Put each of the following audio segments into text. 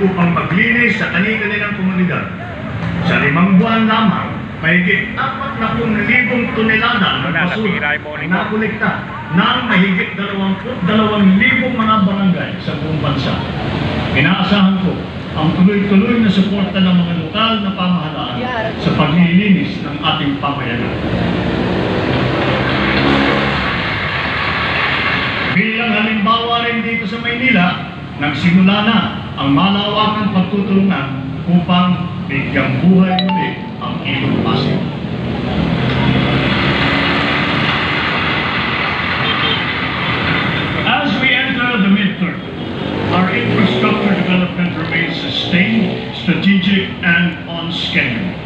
upang maglinis sa kani-kanilang komunidad. Sa limang buwan lamang, mahigit 40,000 tonelada ng Wala, basura nasira yung monitor. ang nakolekta ng mahigit 22,000 mga barangay sa buong bansa. Inaasahan ko ang tuloy-tuloy na suporta ng mga lokal na pamahalaan sa paglilinis ng ating pamayanan. Bilang halimbawa rin dito sa Maynila, nagsimula na ang malawakang pagtutulungan upang bigyang buhay muli ang ilog Pasig. As we enter the midterm, our infrastructure development remains sustained, strategic, and on schedule.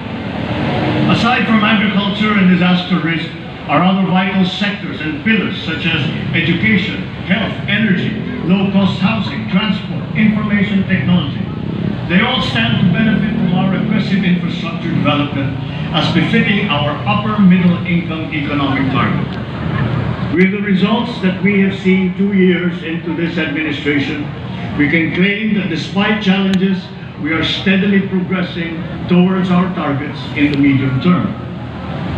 Aside from agriculture and disaster risk, are other vital sectors and pillars such as education, health, low-cost housing, transport, information technology. They all stand to benefit from our aggressive infrastructure development as befitting our upper middle income economic target. With the results that we have seen two years into this administration, we can claim that despite challenges, we are steadily progressing towards our targets in the medium term.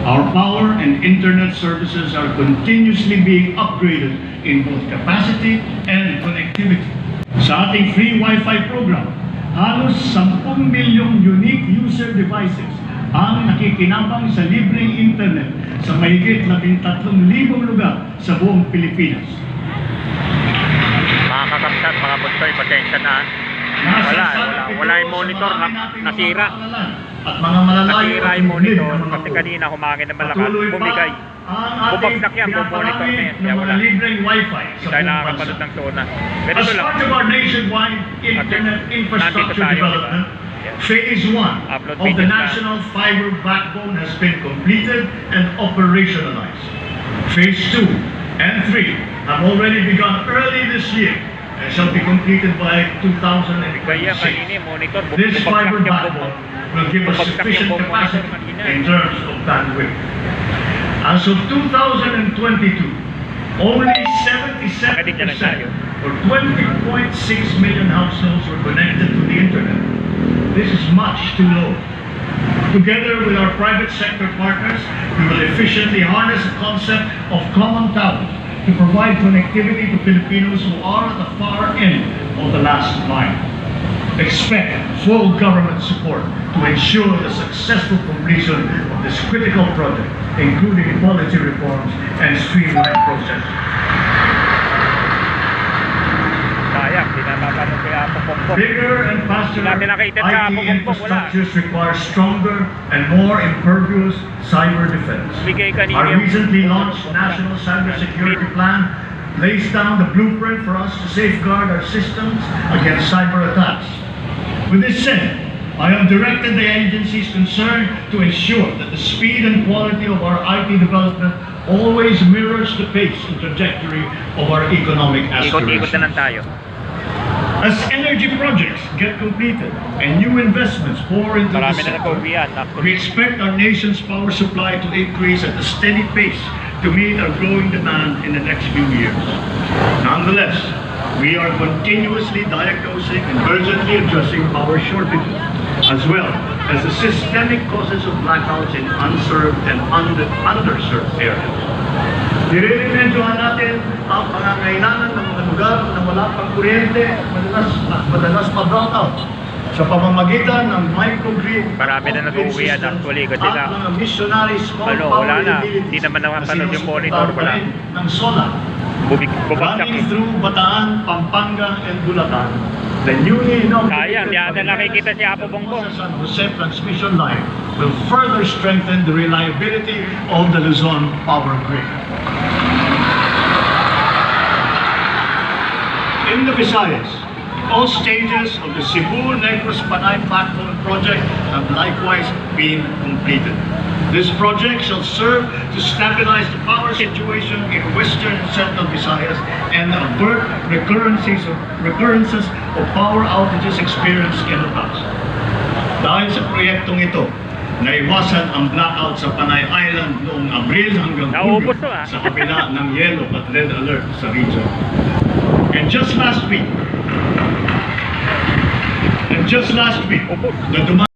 Our power and internet services are continuously being upgraded in both capacity and connectivity. Sa ating free Wi-Fi program, halos 10 milyong unique user devices ang nakikinabang sa libreng internet sa mahigit 13,000 lugar sa buong Pilipinas. Mga kakapsat, mga bunsoy, pasensya na. Nasa Wala, wala. Wala yung monitor, na- nasira. At mga malalayo at liblib monitor kasi kanina humangin ng malakas, bumigay. Bumagsak yan, buong monitor na yan, kaya wala. Hindi tayo nakakapanood ng tuna. Pero ito lang, internet nandito infrastructure tayo, diba? phase one Upload of the national fiber backbone has been completed and operationalized. Phase two and three have already begun early this year shall be completed by kaya 2026. kanina yung monitor, bu- This fiber backbone will give us sufficient capacity in terms of bandwidth. As of 2022, only 77% Pwede dyan lang tayo. or 20.6 million households were connected to the internet. This is much too low. Together with our private sector partners, we will efficiently harness the concept of common towers to provide connectivity to Filipinos who are at the far end of the last mile. Expect full government support to ensure the successful completion of this critical project, including policy reforms and streamlined processes. Sayang, di na mapanood kaya ako. Bigger and faster Wala din nakita sa IT Pugong Pong, wala. infrastructures require stronger and more impervious cyber defense. Our recently launched National Cybersecurity Plan lays down the blueprint for us to safeguard our systems against cyber attacks. With this said, I have directed the agencies concerned to ensure that the speed and quality of our IT development always mirrors the pace and trajectory of our economic Ikot-ikot na lang aspirations. As energy projects get completed and new investments pour into the Marami sector, we expect our nation's power supply to increase at a steady pace to meet our growing demand in the next few years. Nonetheless, we are continuously diagnosing and urgently addressing power shortages, as well as the systemic causes of blackouts in unserved and under, underserved areas. Nire-remedyohan natin ang pangangailangan ng lugar na wala pang kuryente at madalas, at madalas pa-brownout sa pamamagitan ng microgrid Marami na nag-uwi yan, actually, kasi small Ano, power wala na. Hindi naman nakapanood na yung monitor, wala. ng solar. bubig, bumagsak Running eh. through Bataan, Pampanga, and Bulacan, the newly inaugurated Sayang, di ata nakikita si Apo Bongbong. San Jose transmission line will further strengthen the reliability of the Luzon power grid. In the Visayas, all stages of the Cebu Negros Panay Backbone project have likewise been completed. This project shall serve to stabilize the power situation in western and central Visayas and avert recurrences of, recurrences of power outages experienced in the past. Dahil sa proyektong ito, naiwasan ang blackout sa Panay Island noong Abril hanggang Hulyo ah. sa kabila ng yellow at red alert sa region. And just last week, and just last week, the Dumaguete